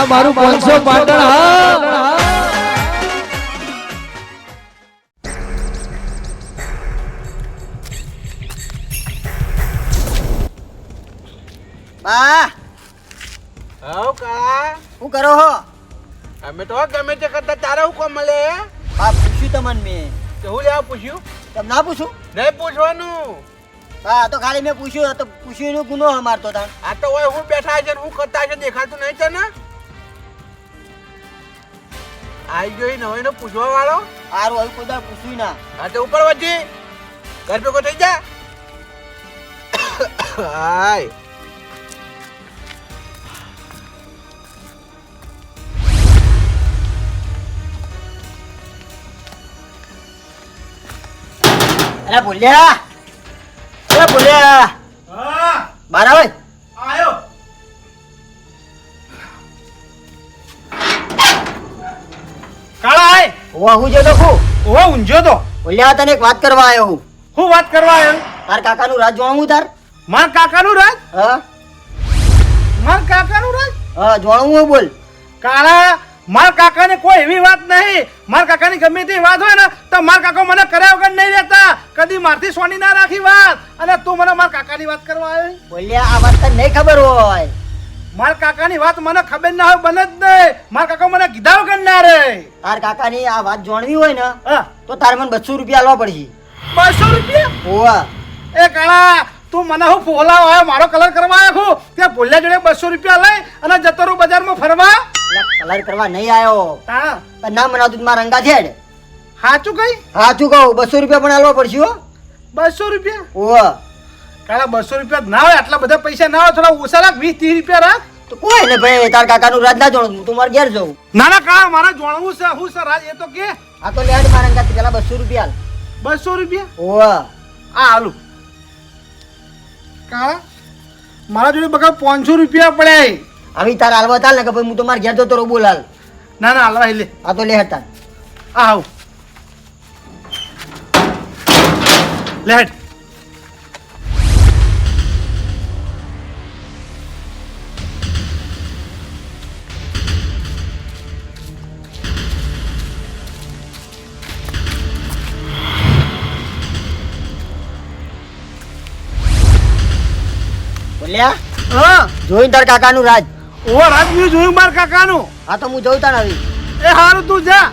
આ મારું પાંચસો પાટણ હા. બા. હવ કાળા હું કરો હો? અમે તો ગમે તે કરતા તારે હું કોમ મળે? બા પૂછ્યું તમને મેં. તો હું લેવા પૂછ્યું? તમ ના પૂછું? નહીં પૂછવાનું. હા તો ખાલી મેં પૂછ્યું આ તો પૂછ્યું ગુનો અમારતો તાણ. આ તો હોય હું બેઠા છે હું કરતા છે દેખાતું નહીં તને? આવી ગયો નવો નો પૂછવા વાળો? આરો હવે કોઈ દાડો પૂછ્યું ના. આ તો ઉપર વધી ઘર ભેગો થઈ જા. હાય. અરે ભૂલ્યા. અરે ભૂલ્યા. હા. ઓવા હું જતો ખુ ઓ ઊંઝો તો ઓલ્યા તને એક વાત કરવા આવ્યો હું. હું વાત કરવા આવ્યો તાર કાકાનું રાજ જોણવું તાર? માર કાકાનું રાજ? હા. માર કાકાનું રાજ? હા જોણવું હું બોલ. કાળા માર કાકાને કોઈ એવી વાત નહીં. માર કાકાની ગમે તે વાત હોય ને તો માર કાકો મને કર્યા વગર નહીં રહેતા. કદી મારથી સોની ના રાખી વાત. અને તું મને માર કાકાની વાત કરવા આવ્યો બોલ્યા આ વાત તને નહીં ખબર હોય. માર કાકાની વાત મને ખબર ના હોય બને જ નહીં. માર કાકા મને કીધા વગર ના રે? તાર કાકાની આ વાત જાણવી હોય ને તો તારે મને બસો રૂપિયા આલવા પડશે. બસો રૂપિયા? ઓવા એ કાળા તું મને હું ફોલાવ આવ્યો મારો કલર કરવા આવ્યો છું. ત્યાં ભૂલ્યા જોડે બસો રૂપિયા લઈ અને જતો રહું બજારમાં ફરવા? કલર કરવા નહીં આવ્યો. હા. ના મને તું મારા રંગા છે સાચું કઈ? સાચું કહું બસો રૂપિયા પણ આલવા પડશે હો. બસો રૂપિયા? ઓવા કાળા બસો રૂપિયા ના હોય આટલા બધા પૈસા ના હોય થોડા ઓછા રાખ વીસ ત્રીસ રૂપિયા રાખ. તો કોઈ ને ભાઈ તાર કાકાનું રાજ ના જોણું તું મારે ઘેર જવું ના ના કાળા મારે જાણવું છે હું સર રાજ એ તો કે. આ તો લેડ મારા રંગા પેલા બસો રૂપિયા બસો રૂપિયા? ઓ આ હાલું કાળા મારા જોડે બકા પાંચસો રૂપિયા પડ્યા આવી તાર હાલવા તાલ ને કે ભાઈ હું તો મારે ઘેર જતો રહું બોલાલ ના ના હાલવા લે આ તો લે હતા આ આવ. લે હા. જોઈને તાર કાકાનું રાજ? ઓ રાજ્યું જોયું માર કાકાનું? આ તો હું જોઈતા આવી એ હારું તું જા.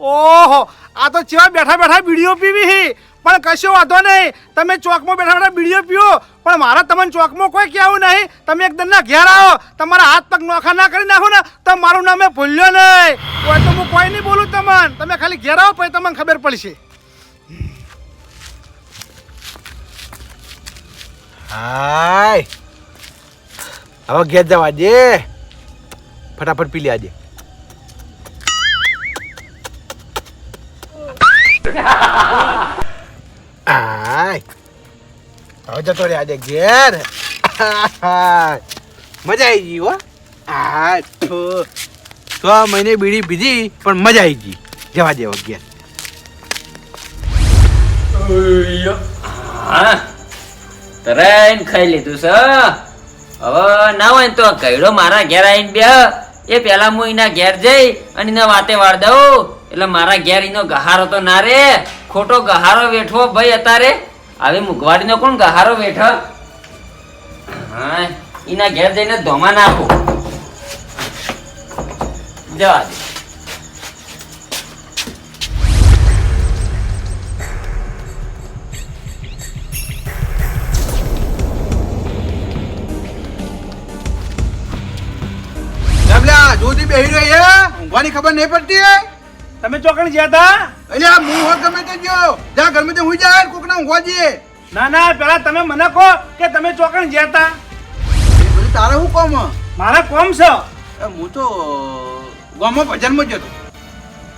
ઓહો આ તો ચેવા બેઠા બેઠા બીડીઓ પીવી હી. પણ કશો વાંધો નહીં. તમે ચોકમાં બેઠા બેઠા બીડીઓ પીઓ પણ મારા તમને ચોકમાં કોઈ કહેવું નહીં. તમે એકદમ ના ઘેર આવો. તમારા હાથ પગ નોખા ના કરી નાખો ને તો મારું નામે ભૂલ્યો નહીં. કોઈ તો હું કોઈ નહીં બોલું તમને. તમે ખાલી ઘેર આવો પછી તમને ખબર પડશે. હાય. હવે ઘેર જવા દે. ફટાફટ પી લે આજે. હવે જતો રે આજે ઘેર. મજા આવી ગઈ હો. આ છ મહિને બીડી પીધી, પણ મજા આવી ગઈ. જવા દેવો ઘેર. હા. તરાઈન ખાઈ લીધું છે હવે ના હોય તો કઈડો મારા ઘેર આવીને બે. એ પેલા હું એના ઘેર જઈ અને એના વાતે વાળ દઉં. એટલે મારા ઘેર એનો ગહારો તો ના રે. ખોટો ગહારો વેઠવો ભાઈ અતારે. આવી મુગવાડીનો કોણ ગહારો વેઠ? હા, એના ઘેર જઈને ધોમા નાખો. જવા દે. જોતી બેહી રહી હે? ઊંઘવાની ખબર નહીં પડતી હે? તમે ચોકણ જ્યાં તા એટલે આ મું હોત ગમે તે ગયો જા ગમે તે હુઈ જાય કોકના ઊંઘવા જઈએ. ના ના પેલા તમે મને કહો કે તમે ચોકણ જ્યાં તા બધું તારે શું કોમ? મારા કોમ છે? હું તો ગામમાં ભજનમાં જ હતો.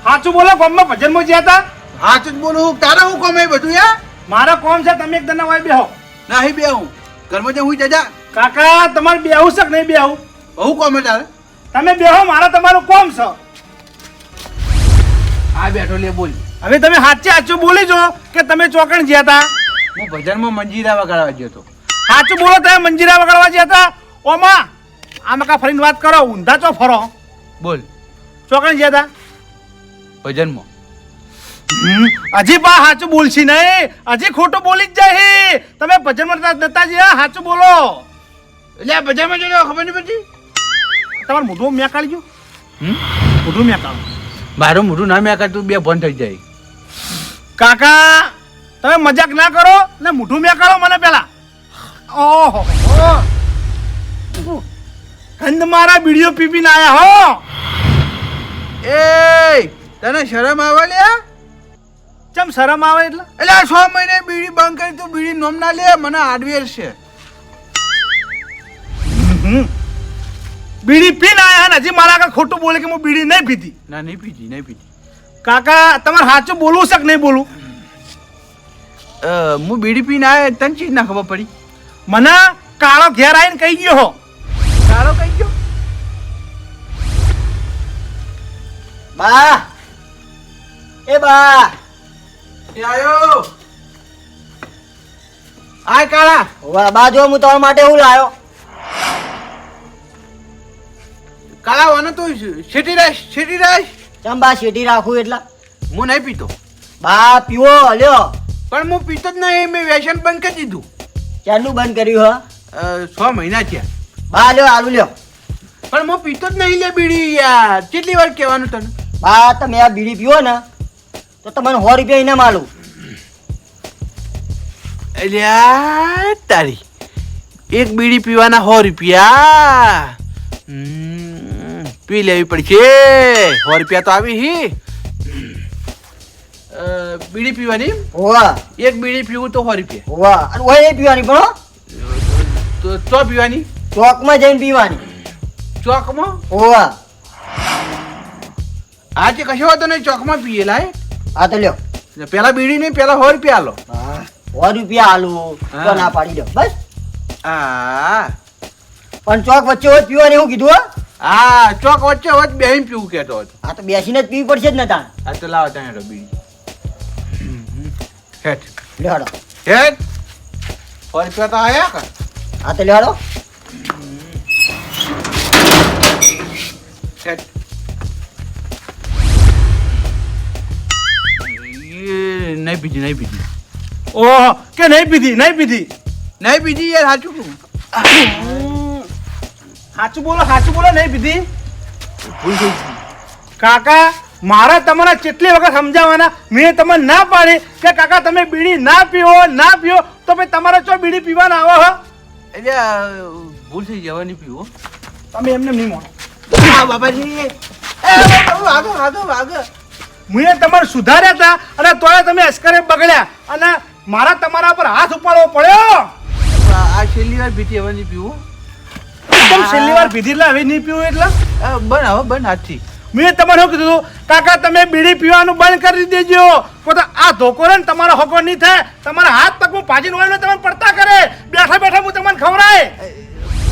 સાચું બોલો કોમમાં ભજનમાં જ્યાં તા સાચું જ બોલું તારે શું કોમ એ બધું યાર મારા કોમ છે તમે એક દના વાય બેહો. નહીં બેહું. ઘરમાં જે હું જજા. કાકા તમારે બેહું છે કે નહીં બેહું બહુ કોમ હે તારે? તમે બેહો મારા તમારું કોમ છો. આ બેઠો લે બોલ. હવે તમે સાચે સાચું બોલી જો કે તમે ચોકણ જ્યા હતા. હું ભજનમાં મંજીરા વગાડવા ગયો હતો. સાચું બોલો તમે મંજીરા વગાડવા જ્યાં હતા? ઓમાં આમાં કા ફરીને વાત કરો ઊંધા ચો ફરો. બોલ. ચોકણ જ્યા હતા? ભજનમાં. હજી બા સાચું બોલશી નહીં. હજી ખોટું બોલી જ જાય. તમે ભજનમાં નતા- નતા જ્યાં સાચું બોલો. એટલે ભજન ભજનમાં જોડે ખબર નહીં પડતી? તમારું મોઢું મેં કાઢી ગયું હમ? મોઢું મેં કાઢું. મારું મોઢું ના મેં તું બે ભણ થઈ જાય. કાકા તમે મજાક ના કરો ને મોઢું મેં કાઢો મને પેલા. ઓહો. ગંધ મારા બીડીઓ પીપીને આયા હો. એ તને શરમ આવે લ્યા ચમ શરમ આવે એટલે? એટલે છ મહિને બીડી બંધ કરી તું બીડી નોમ ના લે મને હાર્ડવેર છે. હમ. બીડી પીને આયા ને હજી મારા આગળ ખોટું બોલે કે હું બીડી નહીં પીધી. ના નહીં પીધી નહીં પીધી. કાકા તમારે સાચું બોલવું છે કે નહીં બોલવું? હું બીડી પીને આવ્યો તને ચીજ ના ખબર પડી? મને કાળો ઘેર આવીને કહી ગયો હો. કાળો કહી ગયો? બા! એ બા! એ આયો? આય કાળા. વાહ બા જો હું તમારા માટે હું લાયો. કાળા વાનો તો શેટી રાખ શેટી રાખ. ચંબા શેટી રાખું એટલે? હું નહીં પીતો. બા પીવો લ્યો. પણ હું પીતો જ નહીં મેં વ્યસન બંધ કરી દીધું. ક્યારનું બંધ કર્યું હ? છ મહિના થયા. બા લ્યો આલુ લ્યો. પણ હું પીતો જ નહીં લે બીડી યાર. કેટલી વાર કહેવાનું તને? બા તમે આ બીડી પીવો ને તો તમને સો રૂપિયા ઇનામ આલું. અલ્યા તારી. એક બીડી પીવાના સો રૂપિયા. હમ, પી લેવી પડશે. સો રૂપિયા તો આવી હી. બીડી પીવાની? હોવા. એક બીડી પીવું તો સો રૂપિયા. હોવા. અને ઓય પીવાની પણ તો પીવાની? ચોકમાં જઈને પીવાની. ચોકમાં? હોવા. આજે કશો વાતો નહીં ચોકમાં પીએ લાય. આ તો લ્યો. પેલા બીડી નહીં પેલા સો રૂપિયા આલો. હો. સો રૂપિયા આલો. તો ના પાડી દો. બસ. હા. પણ ચોક વચ્ચે હોય પીવાની હું કીધું હો. હા ચોક વચ્ચે વચ્ચે બેહીને પીવું કહેતો હતો. આ તો બેસીને જ પીવી પડશે જ ને તાણ. આ તો લાવો ત્યાં રબી હેઠ. લ્યો હેઠ? સો રૂપિયા તો આયા કા આ તો હાલો હેઠ. નહીં પીધી નહીં પીધી. ઓહો કે નહીં પીધી નહીં પીધી? નહીં પીધી યાર સાચું સાચું બોલો સાચું બોલો નહીં પીધી ભૂલ થઈ કાકા મારા તમારા કેટલી વખત સમજાવવાના? મેં તમને ના પાડી કે કાકા તમે બીડી ના પીવો ના પીવો તો મેં તમારે ચો બીડી પીવાના આવો હો? એટલે ભૂલ થઈ જવાની પીવો. તમે એમને નહીં મોડો હા બાબાજી. આગળ આગળ આગળ મેં તમારે સુધાર્યા હતા અને તોય તમે અસ્કરે બગડ્યા. અને મારા તમારા પર હાથ ઉપાડવો પડ્યો. આ છેલ્લી વાર બીટી નહીં પીવું. એકદમ છેલ્લી વાર પીધી એટલે હવે નહીં પીવું એટલે? બન હવે મેં તમારે શું કીધું કાકા તમે બીડી પીવાનું બંધ કરી દેજો. પોતા આ ધોકો ને તમારો હકો નહીં થાય. તમારા હાથ પગમાં પાજીને હોય ને તમે પડતા કરે. બેઠા બેઠા હું તમને ખવડાય.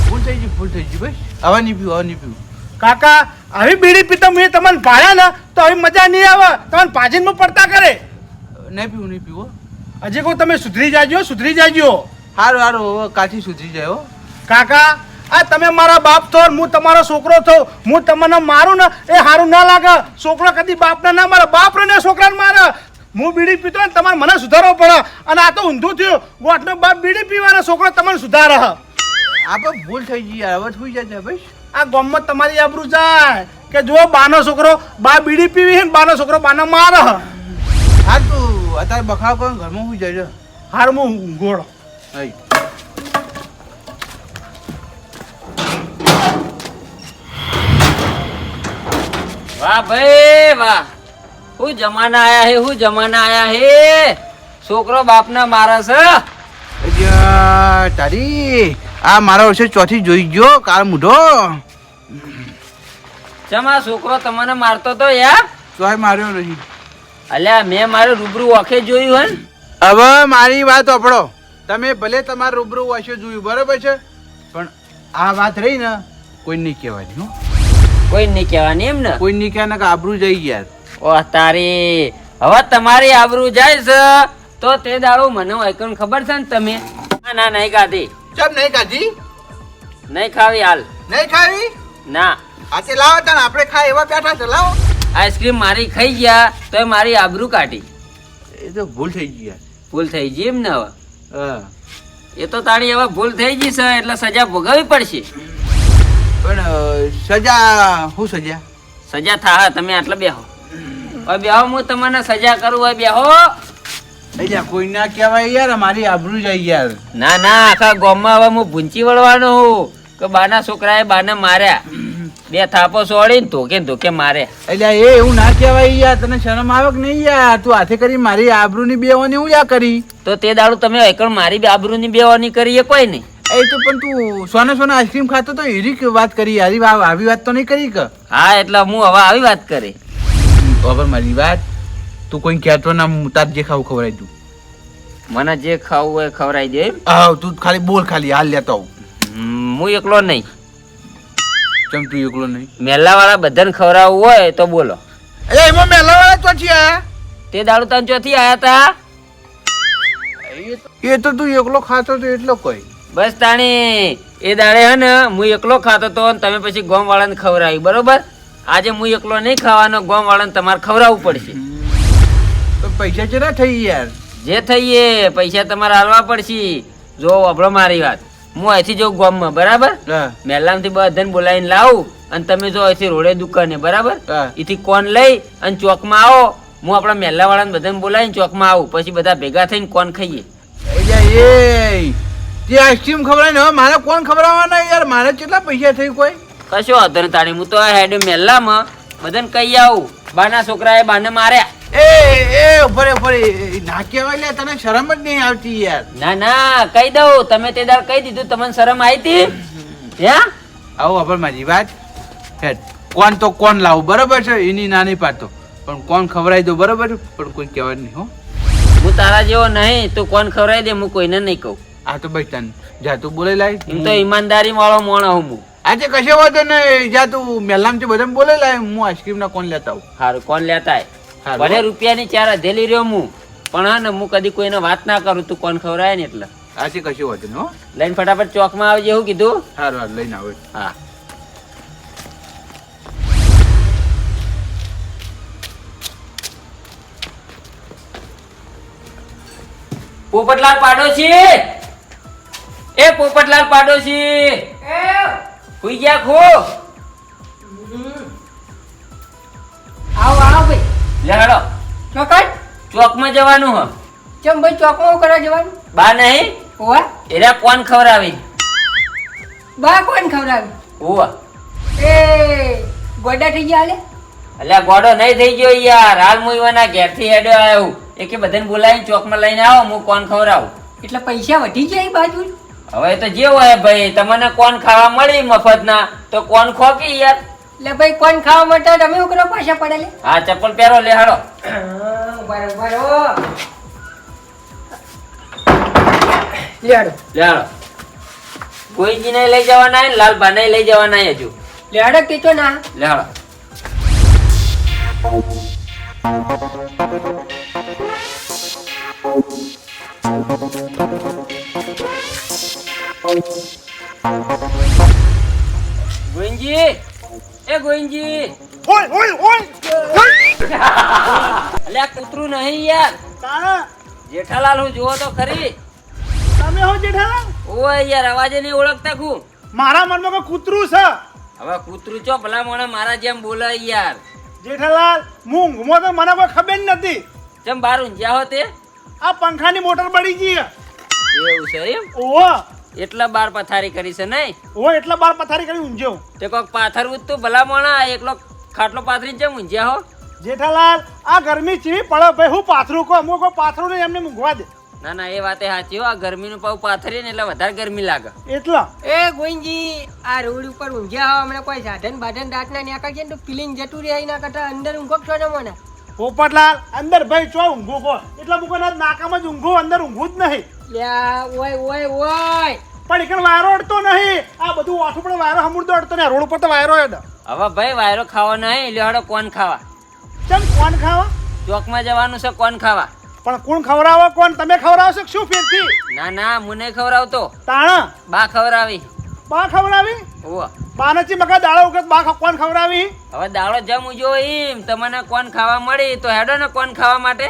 ભૂલ થઈ ગયું ભૂલ થઈ ગયું ભાઈ. હવે નહીં પીવું હવે નહીં પીવું. કાકા આવી બીડી પીતા મેં તમને પાડ્યા ને તો હવે મજા નહીં આવે. તમને પાજીને પડતા કરે. નહીં પીવું નહીં પીવું હજી કહું તમે સુધરી જાજો સુધરી જાજો. સારું સારું કાઠી સુધરી જાય હો. કાકા આ તમે મારા બાપ છો હું તમારો છોકરો છો. હું તમને મારું ને એ સારું ના લાગે. છોકરો કદી બાપને ના મારે. બાપ ને છોકરાને મારે. હું બીડી પીતો ને તમારે મને સુધારવો પડે. અને આ તો ઊંધું થયું. ગોઠનો બાપ બીડી પીવાનો છોકરો તમને સુધારે. હ. આપણે ભૂલ થઈ ગઈ હવે થઈ જાય ભાઈ. આ ગામમાં તમારી આબરૂ જાય. કે જો બાનો છોકરો બા બીડી પીવી ને બાનો છોકરો બાના મારે. હ. હા તું અત્યારે બખાવ કરો ઘરમાં સુઈ જાય હાર હું ગોળો વાહ ભાઈ વાહ. હું જમાના આયા હે હું જમાના આયા હે. છોકરો બાપના મારા છે. તારી આ મારા વર્ષે ચોથી જોઈ ગયો કાળ મૂઢો. ચમા છોકરો તમને મારતો તો યાર? ચોય માર્યો નહીં. અલ્યા મેં મારું રૂબરૂ ઓખે જોયું હોય. હવે મારી વાત અપડો તમે ભલે તમારું રૂબરૂ વાંચો જોયું બરોબર છે? પણ આ વાત રહી ને કોઈ નહીં કહેવાની હો. કોઈ નહીં કહેવાની એમ ને? કોઈ નહીં કહેવાના કે આબરૂ જઈ ગયા. ઓહ તારી હવે તમારી આબરૂ જાય છે તો તે દાડો મને વાયકણ ખબર છે ને તમે? ના ના નહીં ખાધી. ચમ નહીં કાધી નહીં ખાવી હાલ. નહીં ખાવી? ના. આજે લાવો તને આપણે ખાય એવા બેઠા છે લાવો. આઈસ્ક્રીમ મારી ખાઈ ગયા તો મારી આબરૂ કાઢી. એ તો ભૂલ થઈ ગઈ યાર. ભૂલ થઈ ગઈ એમ ને હવે? હા. એ તો તારી હવે ભૂલ થઈ ગઈ છે એટલે સજા ભોગવવી પડશે. પણ સજા શું સજા? સજા થા તમે આટલા બેહો. બેહો હું તમને સજા કરું હોય બેહો. અહીંયા કોઈ ના કહેવાય યાર મારી આબરૂ જાય યાર. ના ના આખા ગામમાં હવે હું ભૂંચી વળવાનો હું કે બાના છોકરાએ બાને માર્યા. બે થાપો સોળી ધોકે ધોકે મારે એટલે એ એવું ના કહેવાય યાર તને શરમ આવે કે નહીં યાર? તું હાથે કરી મારી આબરૂની બેવાની હું યા કરી? તો તે દાડું તમે એકણ મારી આબરૂની બેવાની કરી એ કોઈ નહીં. એ તો પણ તું સોના સોના આઈસ્ક્રીમ ખાતો તો એરી વાત કરી યાર આવી આવી વાત તો નહીં કરી કે? હા એટલે હું હવે આવી વાત કરી. ખબર મારી વાત તું કોઈ કહેતો ના તાર જે ખાવું ખવડાવી તું મને જે ખાવું હોય ખવડાવી દે હા તું ખાલી બોલ ખાલી હાલ લેતો આવું. હું એકલો નહીં. કેમ તું એકલો નહીં? મેલા વાળા બધાને ખવડાવવું હોય તો બોલો. અરે એમાં મેલા વાળા તો છે તે દાડું તને ચોથી આયા તા? એ તો તું એકલો ખાતો તો એટલો કોઈ. બસ તાણી એ દાડે હે ને હું એકલો ખાતો તો ને તમે પછી ગોમ વાળાને ખવડાવી બરોબર? આજે હું એકલો નહીં ખાવાનો ગોમ વાળાને તમારે ખવડાવવું પડશે. તો પૈસા કેટલા થઈ યાર? જે થઈએ પૈસા તમારે હાલવા પડશે. જો અભળો મારી વાત. હું અહીંથી જઉં ગોમમાં બરાબર? હા. મેલામથી બધાને બોલાવીને લાવું અને તમે જો અહીંથી રોડે દુકાને બરાબર. એથી કોણ લઈ અને ચોકમાં આવો. હું આપણા મેલા વાળાને બધાને બોલાવીને ચોકમાં આવું. પછી બધા ભેગા થઈને કોણ ખાઈએ? એ. તે આઈસ્ક્રીમ ખબર ને હવે મારે કોણ ખવડાવવાના યાર? મારે કેટલા પૈસા થઈ કોઈ? કશો વાંધો નહીં તાણી હું તો આ હેડ મેલ્લામાં બધાને કહી આવું. બાના છોકરાએ બાને માર્યા. એ એ ઉપર ઉપર ના કહેવાય લે તને શરમ જ નહીં આવતી યાર. ના ના કહી દઉં તમે તે દાળ કહી દીધું તમને શરમ આવી હતી હે? આવો અપર મારી વાત હેડ. કોણ તો કોણ લાવું બરાબર છે? એની નાની પાડતો પણ કોણ ખવડાવી દો બરાબર પણ કોઈ કહેવાય નહીં હો. હું તારા જેવો નહીં તું કોણ ખવડાવી દે હું કોઈને નહીં કહું. આ તો ભાઈ તન જા તું બોલે લાય. હું તો ઈમાનદારી વાળો મોણા હું આજે કશો વાંધો નહીં જા તું મેલામ છે બધા બોલે લાય હું આઈસ્ક્રીમ ના કોણ લેતા આવું. સારું કોણ લેતા. ભલે રૂપિયાની ચાર અધેલી રહ્યો હું પણ હા ને હું કદી કોઈને વાત ના કરું તું કોણ ખવરાય ને એટલે. આજે કશું વાંધો નહીં લઈને ફટાફટ ચોકમાં આવજે એવું કીધું? સારું હારું લઈને આવે. હા. પોપટલાલ પાડોશી! એ પોપટલાલ પાડોશી. હુઈ ગયા ખો. આવો આવો ભાઈ. લે હેડો ચોકડ? ચોકમાં જવાનું હ. ચમ ભાઈ ચોકમાં કરવા જવાનું? બા નહીં. ઓવા એરા કોણ ખવડાવી? બા કોણ ખવડાવી? ઓવા એ ગોડા થઈ ગયા હાલે? અલ્યા ગોડો નહીં થઈ ગયો યાર. હાલ હું ઈવાના ઘેરથી હેડો આવ્યો. એ કે બધાને બોલાવીને ચોકમાં લઈને આવો હું કોણ ખવડાવું? એટલે પૈસા વધી ગયા એ બાજુ? હવે તો જે હોય ભાઈ તમને કોણ ખાવા મળી મફતના? તો કોણ ખોકી યાર? એટલે ભાઈ કોણ ખાવા માટે તમે ઉકરો કરો પાછા પડેલે હા ચપ્પલ પહેરો લે હાલો. બરોબર લેડો લે હાડો કોઈજીને લઈ જવાના હે લાલબા ને લઈ જવાના હજુ. લેડો કીચો ના ના. Thank હાડો ગોવિંદજી! એ ગોવિંદજી! ઓય ઓય ઓય! અલ્યા કૂતરું નહીં યાર. કાણા જેઠાલાલ હું જોવો તો ખરી. તમે હો જેઠાલાલ? ઓય યાર અવાજે નહીં ઓળખતા કું મારા મનમાં કોઈ કૂતરું છે? હવે કૂતરું ચો ભલા મોણે મારા જેમ બોલે યાર. જેઠાલાલ હું ઊંઘમાં તો મને કોઈ ખબર જ નથી. જેમ બાર ઊંઝ્યા હો તે? આ પંખાની મોટર પડી ગઈ એવું છે એમ? ઓહો એટલા બાર પથારી કરી છે નહીં? ઓ એટલા બાર પથારી કરી ઊંઘ્યો તે કોક પાથરવું તું ભલા મોણા એકલો ખાટલો પાથરી જેમ ઊંઝ્યા હો? જેઠાલાલ આ ગરમી ચીવી પડે ભાઈ હું પાથરું કહું અમુક પાથરું નહીં એમને મૂકવા દે. ના ના એ વાતે સાચી હો આ ગરમીનું પાવ પાથરી ને એટલે વધારે ગરમી લાગે. એટલા? એ ગોઈનજી આ રોડ ઉપર ઊંઘ્યા હો હમણાં કોઈ સાધન બાધન રાત ના ન્યા છે ને તો ફિલિંગ જતું રહે એના કરતા અંદર ઊંઘો છો ને મને પોપટલાલ અંદર ભાઈ ચો ઊંઘું કો. એટલે કોઈ નાકામાં જ ઊંઘું અંદર ઊંઘું જ નહીં. લ્યા ઓય ઓય ઓય. પણ એકણ વાયરો અડતો નહીં. આ બધું ઓઠું પણ વાયરો હમુરતો અડતો નહીં. રોડ ઉપર તો વાયરો અડ હવે ભાઈ વાયરો ખાવો નહીં લ્યો હડો કોણ ખાવા. ચમ કોણ ખાવા? ચોકમાં જવાનું છે કોણ ખાવા? પણ કોણ ખવડાવો કોણ તમે ખવડાવશો કે શું ફેરથી? ના ના મને ખવરાવતો તાણા? બા ખવડાવી. બા ખવડાવી? ઓવા બાનચી બકા દાળો વખત બા કોણ ખવડાવી? હવે દાળો જમ ઉજો એમ. તમને કોણ ખાવા મળી? તો હેડો ને કોણ ખાવા માટે?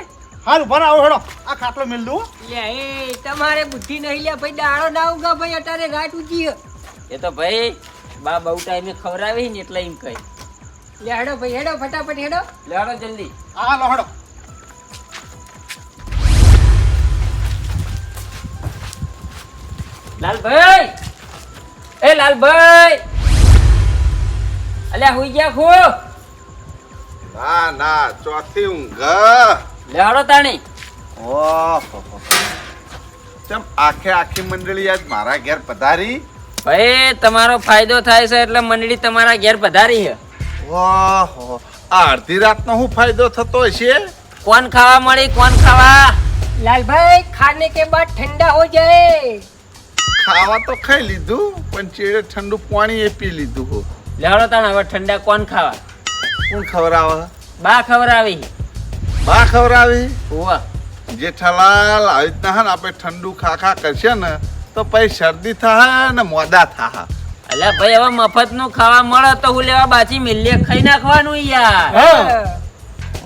હાલ ઊભા આવો હેડો. આ ખાટલો મેલ દઉં લે એ તમારે બુદ્ધિ નહીં લે ભાઈ દાળો ના ઉગા ભાઈ અત્યારે ગાટ ઉગી હે. એ તો ભાઈ બા બહુ ટાઈમે ખવડાવી ને એટલે એમ કહી. લે હેડો ભાઈ હેડો ફટાફટ હેડો. લેડો જલ્દી. હા લો હેડો. લાલભાઈ! એ લાલભાઈ! અલ્યા હુઈ ગયા ખો? ના ના ચોથી ઊંઘ. લેડો તાણી. ઓહો ચમ આખે આખી મંડળી આજ મારા ઘેર પધારી? ભાઈ તમારો ફાયદો થાય છે એટલે મંડળી તમારા ઘેર પધારી છે. ઓહો આ અડધી રાતનો હું ફાયદો થતો હશે? કોણ ખાવા મળી કોણ ખાવા? લાલભાઈ ખાને કે બાદ ઠંડા હો જાય. ખાવા તો ખાઈ લીધું પણ ચેડે ઠંડુ પાણી એ પી લીધું લેડો તાણ હવે ઠંડા કોણ ખાવા? કોણ ખવડાવે? બા ખવડાવી. બા ખવડાવી? હોવા જેઠાલાલ આવી રીતના હા ને આપણે ઠંડુ ખા ખા કરશે ને તો પછી શરદી થા ને મોદા થા અલ્યા ભાઈ હવે મફતનું ખાવા મળે તો હું લેવા બાચી મિલ્લે ખાઈ નાખવાનું યાર.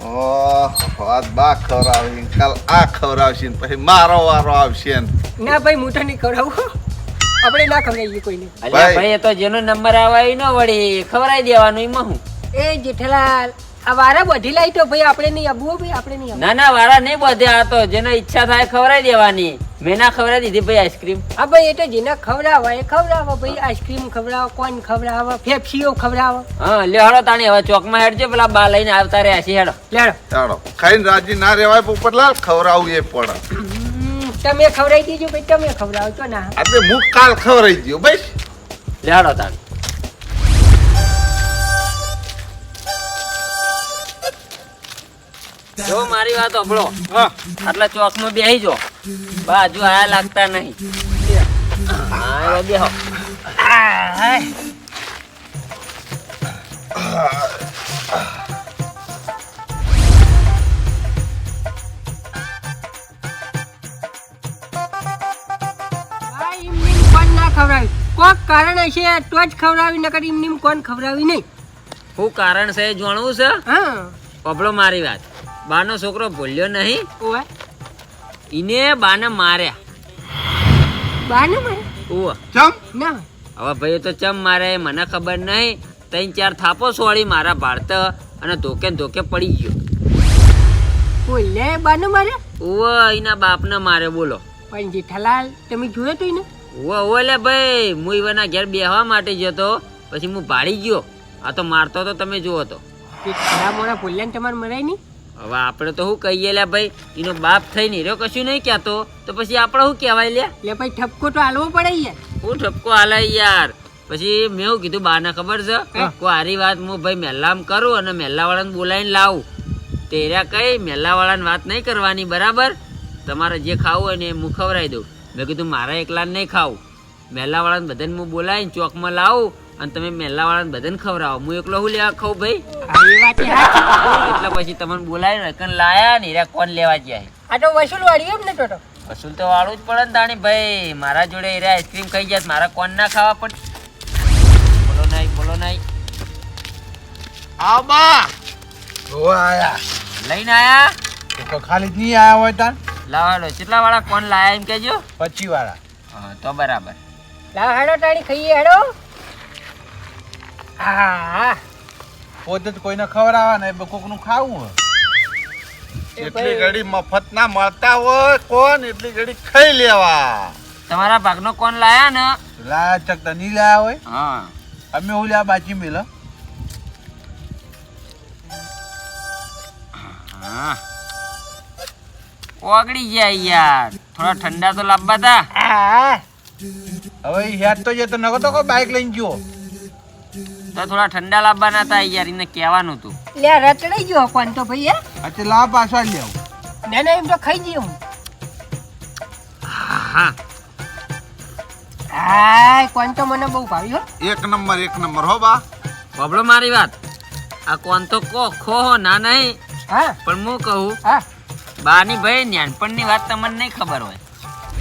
ઓહો બા ખવડાવી. કાલ આ ખવડાવશે ને પછી મારો વારો આવશે ને. ના ભાઈ હું તો નહીં ખવડાવું. આપણે ના ખવડાવીએ કોઈને. અલ્યા ભાઈ. ભાઈ એ તો જેનો નંબર આવે ન વળી ખવડાવી દેવાનો એમાં હું. એ જેઠાલાલ આ વારા બધી લાઈ તો ભાઈ આપણે નહીં આબુ ભાઈ આપણે નહીં ના ના વારા નહીં બધે આ તો જેને ઈચ્છા થાય ખવડાવી દેવાની. મેં ના ખવડાવી દીધી ભાઈ આઈસ્ક્રીમ. હા ભાઈ એ તો જેને ખવડાવે એ ખવડાવે ભાઈ આઈસ્ક્રીમ ખવડાવો કોણ ખવડાવો ફેફસીઓ ખવડાવે. હા લે હળો તાણી હવે ચોકમાં હેડજો પેલા બા લઈને આવતા રહ્યા છે હેડો. લેડો ચાલો ખાઈને રાજી ના રહેવાય પોપટલાલ ખવડાવવું એ પડે હમ, તમે ખવડાવી દેજો ભાઈ તમે ખવડાવો છો ના આપણે હું કાલ ખવડાવી દઉં બસ. લેડો હળો જો મારી વાત સાંભળો. આટલા ચોકમાં બેહી જો. બાજુ આયા લાગતા નહીં. બેહો. કારણ હશે તો જ ખવડાવી નકર એમનેમ કોણ ખવડાવી નહીં. શું કારણ છે એ જાણવું છે? હા. પબળો મારી વાત. બાનો છોકરો ભૂલ્યો નહીં. ઓય ઈને બાને માર્યા. બાને માર્યા? ઉવ. ચમ? ના. હવે ભાઈ તો ચમ મારે મને ખબર નહીં. ત્રણ ચાર થાપો સોળી મારા ભારત અને ધોકે ધોકે પડી ગયો. કોઈ બાનો બાને મારે ઉવ એના બાપને મારે બોલો. પણ જેઠાલાલ તમે જોયો તો એને? ઉવ ભાઈ હું ઈવાના ઘેર બેહવા માટે જતો પછી હું ભાડી ગયો. આ તો મારતો તો તમે જુઓ તો. ખરા મોડા તમારે મરાય નહીં? હવે આપણે તો શું કહીએ લે ભાઈ એનો બાપ થઈ નહીં રહ્યો કશું નહીં કહેતો. તો પછી આપણે શું કહેવાય લે એટલે ભાઈ ઠપકો તો હાલવો પડે યાર. હું ઠપકો હાલે યાર. પછી મેં એવું કીધું બાને ખબર છે? કોઈ આરી વાત હું ભાઈ મહેલામ કરું અને મહેલા વાળાને બોલાવીને લાવું. તેર્યા કઈ મહેલા વાળાને વાત નહીં કરવાની બરાબર? તમારે જે ખાવું હોય ને એ હું ખવડાવી દઉં. મેં કીધું મારા એકલા નહીં ખાવું. મહેલા વાળાને બધાને હું બોલાવીને ચોકમાં લાવું અને તમે મેલાવાળાને બધાને ખવડાવો. હું એકલો હું લેવા ખાઉં ભાઈ. એટલે પછી તમને બોલાવી રકન લાયા ને એરા કોણ લેવા જાય? આ તો વસૂલ વાળી એમ ને તો તો. વસૂલ તો વાળું જ પડે ને તાણી ભાઈ. મારા જોડે એરા આઈસ્ક્રીમ ખાઈ જાય મારા કોણ ના ખાવા પડે? બોલો નહીં બોલો નહીં આબા! બા આયા. લઈને આયા? તો ખાલી જ નહીં આયા હોય તાર લાવાડો કેટલા વાળા કોણ લાયા એમ કેજો પચી વાળા હા તો બરાબર. લાવ હેડો ટાણી ખાઈએ હેડો. હા પોતે જ કોઈને ખવડાવવા ને એ કોકનું ખાવું હોય. એટલી ઘડી મફત ના મળતા હોય કોણ એટલી ઘડી ખાઈ લેવા? તમારા ભાગનો કોણ લાયા ને? લાયા ચકતા નહીં લાયા હોય? હા. અમે હું લ્યા બાચી મેલ? હા. ઓગળી ગયા યાર. થોડા ઠંડા તો લાવવા તા હા હવે હેડ તો જતો નકો તો કોઈ બાઇક લઈને ગયો. તો થોડા ઠંડા લાવવાના હતા યાર એને કહેવાનું હતું લે રચડાઈ ગયો કોણ તો ભાઈ હે? અચ્છા લાવ પાછા લેવ ના ના એમ તો ખાઈ જઈએ હું. હા કોણ તો મને બહુ ભાવ્યો એક નંબર એક નંબર હો બા. બબડો મારી વાત. આ કોણ તો કો ખો ના નહીં. હા. પણ હું કહું હા. બાની ભાઈ નાનપણની વાત તમને નહીં ખબર હોય.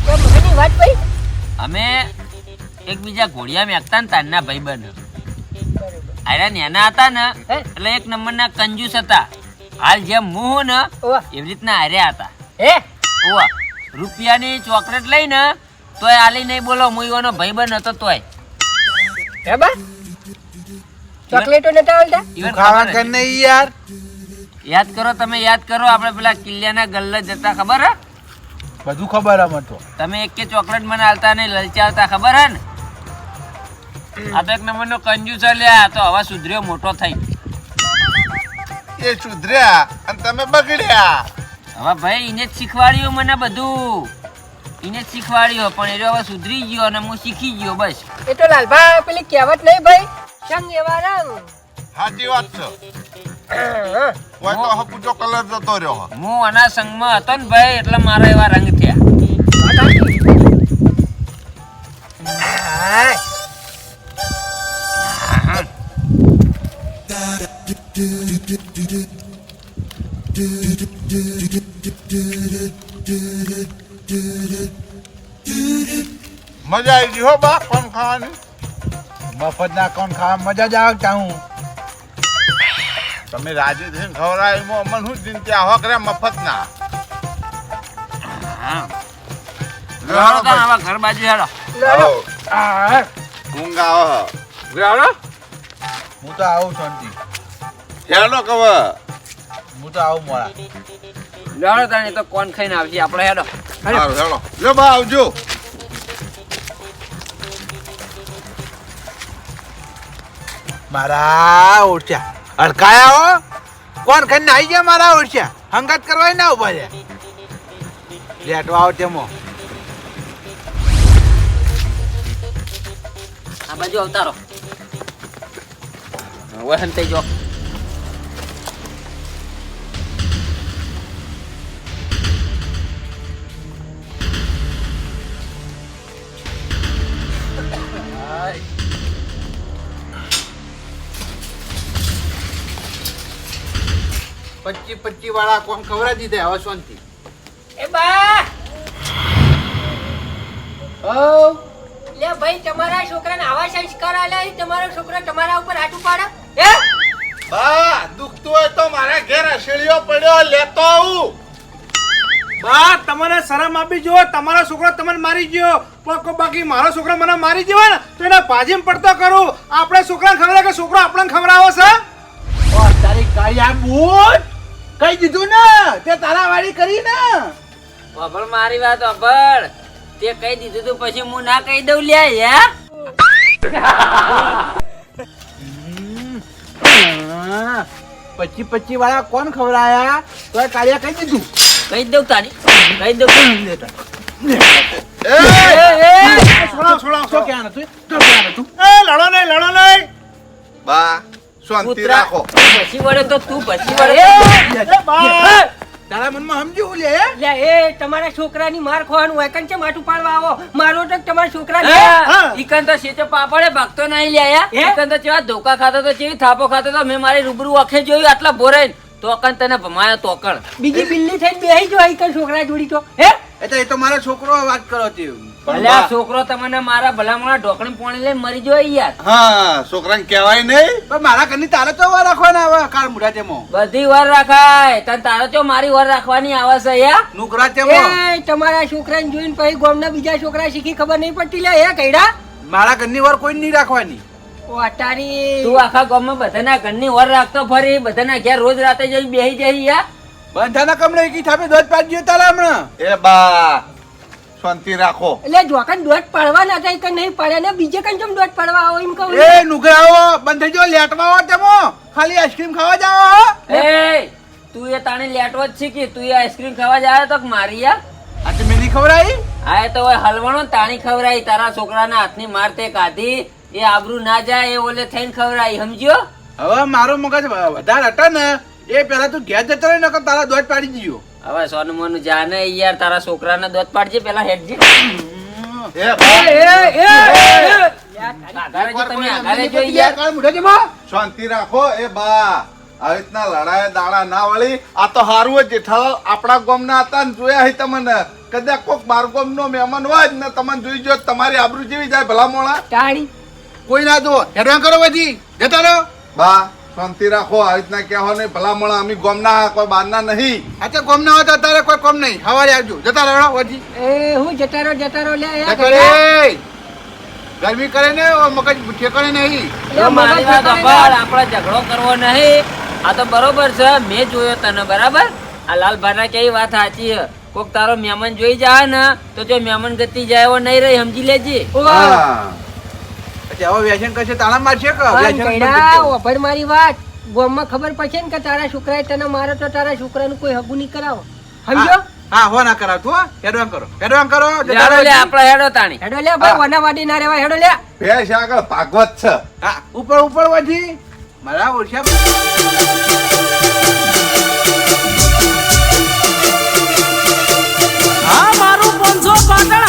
તો મગની વાત ભાઈ અમે એકબીજા ઘોડિયા મેકતા ને તારના ભાઈ બન આયરા નેના હતા ને એટલે એક નંબરના કંજૂસ હતા. હાલ જેમ હું હું ને એવી રીતના હાર્યા હતા. હે? ઓવા રૂપિયાની ચોકલેટ લઈને તોય આલી નહીં બોલો હું ઈવાનો ભાઈ બન હતો તોય. ચોકલેટો નતા આવતા ખાવા કર નહીં યાર. યાદ કરો તમે યાદ કરો આપણે પેલા કિલ્લાના ગલ્લે જતા ખબર હે? બધું ખબર હે મને તો. તમે એક કે ચોકલેટ મને આલતા નહીં લલચાવતા ખબર હે ને? આ તો એક નંબરનો કંજૂસ લ્યા તો હવે સુધર્યો મોટો થઈ. એ સુધર્યા અને તમે બગડ્યા. હવે ભાઈ એને જ શીખવાડ્યું મને બધું. એને જ શીખવાડ્યું પણ એ રહ્યો હવે સુધરી ગયો અને હું શીખી ગયો બસ. એ તો લાલભા પેલી કહેવત નહીં ભાઈ સંગ એવા રંગ. સાચી વાત છે. કોઈ તો હપુચો કલર જતો રહ્યો હું આના સંગમાં હતો ને ભાઈ એટલે મારા એવા રંગ થયા. હાય. મજા આવી ગઈ હો બા કોણ ખાવાની? મફત ના કોણ ખાવા? મજા જ આવતા ચાહું તમે રાજી થઈને ખવડાય એમાં અમને શું ચિંતા હો કરે મફત ના હા ઘર બાજુ હેડો આવો. ઊંઘ આવો. હું તો આવું શાંતિ. હેડો કવ. હું તો આવું મોડા. લેડો તાણ એ તો કોણ ખાઈને આવજે. આપણે હેડો. હેડો લે બા આવજો. મારા ઓળખ્યા અડકાયા હો? કોણ ખાઈને આવી ગયા મારા ઓળખ્યા હંગાત કરવા ના ઊભા છે. લેટવા આવો તેમો. આ બાજુ અવતારો વહન થઈ જો પચી વાળા કોણ ખવડાવી દીધા હવે શાંતિ. એ બા! ઓ લે ભાઈ તમારા છોકરાને આવા સંસ્કાર આલ્યા તમારો છોકરો તમારા ઉપર હાટું પાડે હે? બા દુખતું હોય તો મારા ઘેર અસેડીઓ પડ્યો લેતો આવું. બા તમને શરમ આપી જો તમારો છોકરો તમને મારી ગયો. પણ બાકી મારો છોકરો મને મારી ગયો ને તો એને ભાજીમ પડતો કરું. આપણે છોકરાને ખવડાવે કે છોકરો આપણને ખવડાવો છે? ઓ તારી કાળિયા બૂટ! કઈ દીધું ને? તે તારા વાળી કરી ને. અભળ મારી વાત અભળ તે કહી દીધું તું પછી હું ના કહી દઉં લ્યા હે? પચી પચી વાળા કોણ ખવડાયા? તો કાળિયા કઈ દીધું? કહી દઉં તારી. કહી દઉં. નતું? એ લડો નહીં લડો નહીં. બા. શાંતિ રાખો. પછી વળે તો તું પછી વળે. એ તારા મનમાં સમજ્યું લે લે એ તમારા છોકરાની માર ખવાનું હોય. કંચે માટું પાડવા આવો? મારો તો તમારા છોકરા લે. ઈકન તો સેચો પાપડે ભક્તો નહીં લ્યા ઈકન તો ચેવા ધોકા ખાતો તો ચેવી થાપો ખાતો તો મેં મારી રૂબરૂ અખે જોયું આટલા ભોરે તોકણ તને ભમાયો તોકણ બીજી બિલ્લી થઈને બેહી જો કઈ છોકરા જોડી તો. હે? એટલે એ તો મારો છોકરો વાત કરો તે. ભલે છોકરો તમને મારા ભલામણા ઢોકણી પોણી લઈને મરી જોઈ યાર. હા છોકરાને કહેવાય નહીં. પણ મારા ઘરની તારે તો વાર રાખવાના હવે કાળ મુઢા તેમાં બધી વાર રાખાય. તને તારો ચો મારી વાર રાખવાની આવે છે યાર નુકરા તેમાં એ તમારા છોકરાને જોઈને પછી ગામના બીજા છોકરા શીખી ખબર નહીં પડતી લે હે કઈડા મારા ઘરની વાર કોઈ નહીં રાખવાની. ઓ અટારી. તું આખા ગામમાં બધાના ઘરની વાર રાખતો ફરી બધાના ઘેર રોજ રાતે જઈ બેહી જઈ યાર બંધાના કમળે એકી થાપે દોધ પાડી ગયો તારા હમણાં. એ બા શાંતિ રાખો. એટલે જોકન દોટ પડવા ના થાય કે નહીં પડે ને બીજે કઈ જેમ દોટ પડવા આવો એમ કહું એ નુગરાઓ બંધ થઈ જો લેટવા આવો તેમાં. ખાલી આઈસ્ક્રીમ ખાવા જાઓ એ તું એ તાણે લેટવો જ કે તું એ આઈસ્ક્રીમ ખાવા જાય તો મારી યાર. આ તો મેલી ખવડાવી? આ તો હવે હલવાનો તાણી ખવરાઈ તારા છોકરાના હાથની માર તે કાઢી એ આબરૂ ના જાય એ ઓલે થઈને ખવરાઈ સમજ્યો? હવે મારો મગજ વધારે હતા ને એ પેલા તું ઘેર જતો રહી નકર તારા દોટ પાડી દીધો. હવે સોનું મોનું જાને યાર તારા છોકરાને દોત પાડજે પેલા હેડજી. એ તમે શાંતિ રાખો એ બા. આવી રીતના લડાય દાડા ના વળી. આ તો હારું જ જેઠાલાલ આપણા ગામના હતા ને જોયા હી તમને. કદાચ કોક બારકોમનો મહેમાન હોય ને તમને જોઈ જો તમારી આબરૂ જેવી જાય ભલા મોણા કોઈ ના જો હેરાન કરો પછી જતા રહો. બા શાંતિ રાખો આવી રીતના કહેવા નહીં. ભલામણ મોણા અમે ગોમના કોઈ બહારના નહીં. આજે તો ના હોય તો અત્યારે કોઈ કોમ નહીં. હવારે આવજો. જતા રહો એ હું જતા રહો જતા રહો. લે ગરમી કરે ને મગજ ઠેકાણે નહીં મારી વાત આપણે ઝઘડો કરવો નહીં. આ તો બરોબર છે મેં જોયો તને બરાબર? આ લાલભાના કેવી વાત સાચી છે. કોક તારો મહેમાન જોઈ જાય ને તો જો મહેમાન ગતિ જાય એવો નહીં રહી સમજી લેજે. હા હવે વ્યસન કરશે મારશે કે વ્યસન મારી વાત. ગામમાં ખબર પડશે ને કે તારા છોકરાએ તને મારો તો તારા છોકરાનું કોઈ હગું નહીં કરાવો. સમજો? હા, હા હો ના કરાવતું હો હેડવાન કરો હેડવાન કરો જતા લે આપણે હેડો તાણી. હેડો લે ભાઈ વના વાડી ના રેવાય હેડો લે. ભેંસ આગળ ભાગવત છે. હા ઉપર ઉપર વધી. મારા ઓળખ્યા આ મારું પાંચસો પાટણ